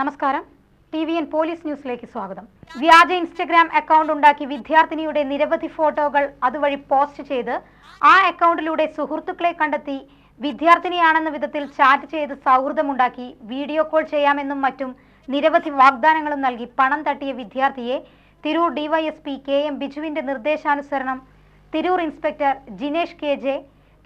നമസ്കാരം. T V N police ന്യൂസിലേക്ക് സ്വാഗതം. വ്യാജ ഇൻസ്റ്റഗ്രാം അക്കൗണ്ട് ഉണ്ടാക്കി വിദ്യാർത്ഥിനിയുടെ നിരവധി ഫോട്ടോകൾ അതുവഴി പോസ്റ്റ് ചെയ്ത് ആ അക്കൗണ്ടിലൂടെ സുഹൃത്തുക്കളെ കണ്ടെത്തി വിദ്യാർത്ഥിനിയാണെന്ന വിധത്തിൽ ചാറ്റ് ചെയ്ത് സൗഹൃദമുണ്ടാക്കി വീഡിയോ കോൾ ചെയ്യാമെന്നും മറ്റും നിരവധി വാഗ്ദാനങ്ങളും നൽകി പണം തട്ടിയ വിദ്യാർത്ഥിയെ തിരൂർ ഡിവൈഎസ്പി കെ എം ബിജുവിന്റെ നിർദ്ദേശാനുസരണം Tirur inspector Jinesh K J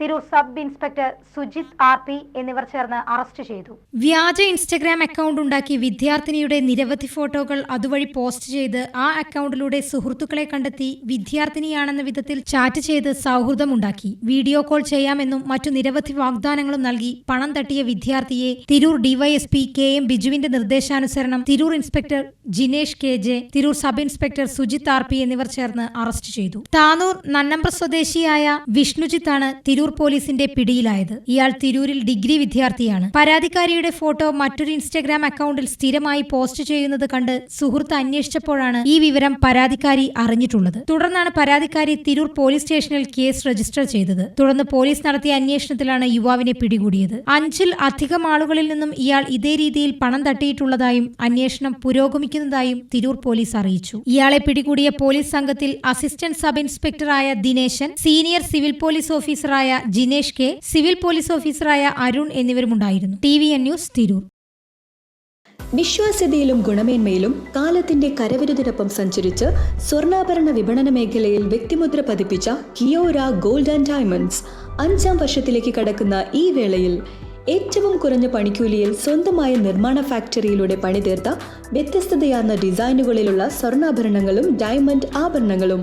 Tirur sub inspector Sujith R P എന്നിവർ ചേർന്ന് അറസ്റ്റ് ചെയ്തു. വ്യാജ ഇൻസ്റ്റഗ്രാം അക്കൗണ്ട് ഉണ്ടാക്കി വിദ്യാർത്ഥിനിയുടെ നിരവധി ഫോട്ടോകൾ അതുവഴി പോസ്റ്റ് ചെയ്ത് ആ അക്കൗണ്ടിലൂടെ സുഹൃത്തുക്കളെ കണ്ടെത്തി വിദ്യാർത്ഥിനിയാണെന്ന വിധത്തിൽ ചാറ്റ് ചെയ്ത് സൗഹൃദമുണ്ടാക്കി വീഡിയോ കോൾ ചെയ്യാമെന്നും മറ്റു നിരവധി വാഗ്ദാനങ്ങളും നൽകി പണം തട്ടിയ വിദ്യാർത്ഥിയെ തിരൂർ ഡിവൈഎസ്പി കെ എം ബിജുവിന്റെ നിർദ്ദേശാനുസരണം Tirur inspector Jinesh K J Tirur sub inspector Sujith R P എന്നിവർ ചേർന്ന് അറസ്റ്റ് ചെയ്തു. താനൂർ നന്നമ്പ്ര സ്വദേശിയായ വിഷ്ണുജിത്താണ് തിരൂർ പോലീസിന്റെ പിടിയിലായത്. ഇയാൾ തിരൂരിൽ ഡിഗ്രി വിദ്യാർത്ഥിയാണ്. പരാതിക്കാരിയുടെ ഫോട്ടോ മറ്റൊരു ഇൻസ്റ്റഗ്രാം അക്കൗണ്ടിൽ സ്ഥിരമായി പോസ്റ്റ് ചെയ്യുന്നത് കണ്ട് സുഹൃത്ത് അന്വേഷിച്ചപ്പോഴാണ് ഈ വിവരം പരാതിക്കാരി അറിഞ്ഞിട്ടുള്ളത്. തുടർന്നാണ് പരാതിക്കാരി തിരൂർ പോലീസ് സ്റ്റേഷനിൽ കേസ് രജിസ്റ്റർ ചെയ്തത്. തുടർന്ന് പോലീസ് നടത്തിയ അന്വേഷണത്തിലാണ് യുവാവിനെ പിടികൂടിയത്. അഞ്ചിൽ അധികം ആളുകളിൽ നിന്നും ഇയാൾ ഇതേ രീതിയിൽ പണം തട്ടിയിട്ടുള്ളതായും അന്വേഷണം പുരോഗമിക്കുന്നതായും തിരൂർ പോലീസ് അറിയിച്ചു. ഇയാളെ പിടികൂടിയ പോലീസ് സംഘത്തിൽ assistant sub ഇൻസ്പെക്ടറായ Dineshan senior civil police Jinesh K civil police ഓഫീസറായ Arun എന്നിവരുമുണ്ടായിരുന്നു. T V N news Tirur. വിശ്വാസ്യതയിലും ഗുണമേന്മയിലും കാലത്തിന്റെ കരവിരുതിനൊപ്പം സഞ്ചരിച്ച് സ്വർണാഭരണ വിപണന മേഖലയിൽ വ്യക്തിമുദ്ര പതിപ്പിച്ച കിയോര ഗോൾഡ് ആൻഡ് ഡയമണ്ട്സ് അഞ്ചാം വർഷത്തിലേക്ക് കടക്കുന്ന ഈ വേളയിൽ ഏറ്റവും കുറഞ്ഞ പണിക്കൂലിയിൽ സ്വന്തമായ നിർമ്മാണ ഫാക്ടറിയിലൂടെ പണിതീർത്ത വ്യത്യസ്തതയാർന്ന ഡിസൈനുകളിലുള്ള സ്വർണാഭരണങ്ങളും ഡയമണ്ട് ആഭരണങ്ങളും